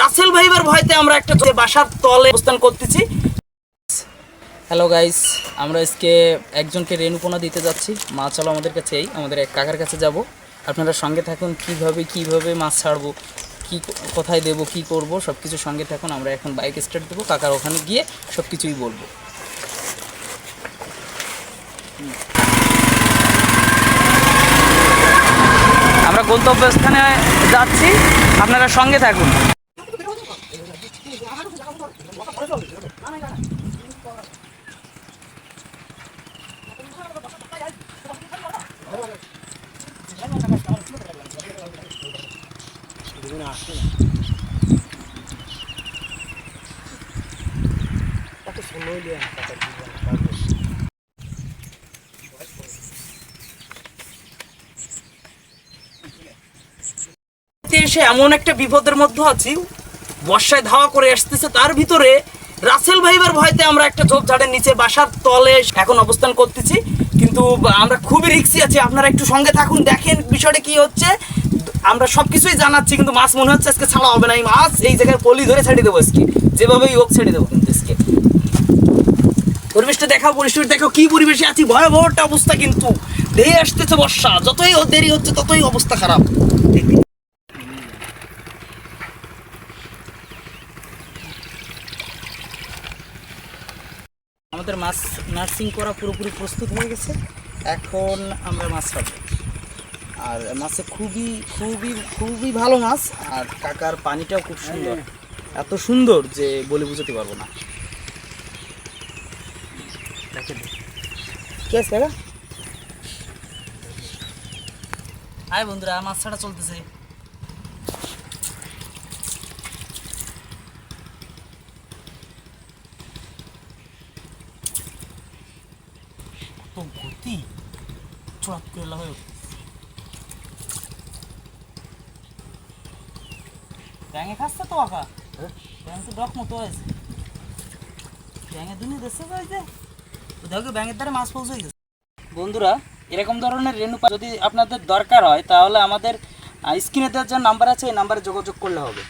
রাসেল ভাইবার ভয়তে আমরা একটা বাসার তলে অবস্থান করতেছি। হ্যালো গাইস আমরা আজকে একজনকে রেণুপোনা দিতে যাচ্ছি। মাছ চলো আমাদের কাছে এই, আমাদের এক কাকার কাছে যাব। আপনারা সঙ্গে থাকুন, কীভাবে কীভাবে মাছ ছাড়বো, কি কোথায় দেব, কি করব সব কিছু সঙ্গে থাকুন। আমরা এখন বাইক স্টার্ট দেবো, কাকার ওখানে গিয়ে সব কিছুই বলব। আমরা গন্তব্যস্থানে যাচ্ছি, আপনারা সঙ্গে থাকুন। এসে এমন একটা বিপদের মধ্যে আছি বর্ষায় ধাওয়া করে আসতেছে তার ভিতরে রাসেল ভাইবার ভয়তে আমরা একটা ঝোপঝাড়ের নিচে বাসার তলে এখন অবস্থান করতেছি। কিন্তু আমরা খুবই রিক্সি আছি, আপনারা একটু সঙ্গে থাকুন, দেখেন বিষয়টা কি হচ্ছে। আমরা সব কিছুই জানাচ্ছি, কিন্তু মাছ মনে হচ্ছে আজকে ছাড়া হবে না। এই মাছ এই জায়গায় পলি ধরে ছেড়ে দেবো আজকে। যেভাবেই হোক ছেড়ে দেবো কিন্তু আজকে। পরিবেশটা দেখাও, পরিবেশটা দেখো কি পরিবেশে আছি, ভয়াবহ একটা অবস্থা কিন্তু। ধেয়ে আসতেছে বর্ষা, যতই দেরি হচ্ছে, ততই অবস্থা খারাপ। আমাদের মাছ নার্সিং করা পুরোপুরি প্রস্তুত হয়ে গেছে। এখন আমরা মাছ ছাড়বো আর মাছে খুবই খুবই খুবই ভালো মাছ আর কাকার পানিটাও খুব সুন্দর। এত সুন্দর যে বলে বুঝাতে পারব না। কি আছে কাকা? হাই বন্ধুরা মাছ ছাড়া চলতেছে। গতি করে ব্যাঙে খাচ্ছে তো আঁকা ব্যাঙ তো ডক মতো হয়েছে ব্যাঙে দুনি হয়েছে তো দেখো ব্যাঙের দ্বারা মাছ পৌঁছে গেছে বন্ধুরা এরকম ধরনের রেণু পা- যদি আপনাদের দরকার হয় তাহলে আমাদের স্ক্রিনে দেওয়ার যে নাম্বার আছে এই নাম্বারে যোগাযোগ করলে হবে।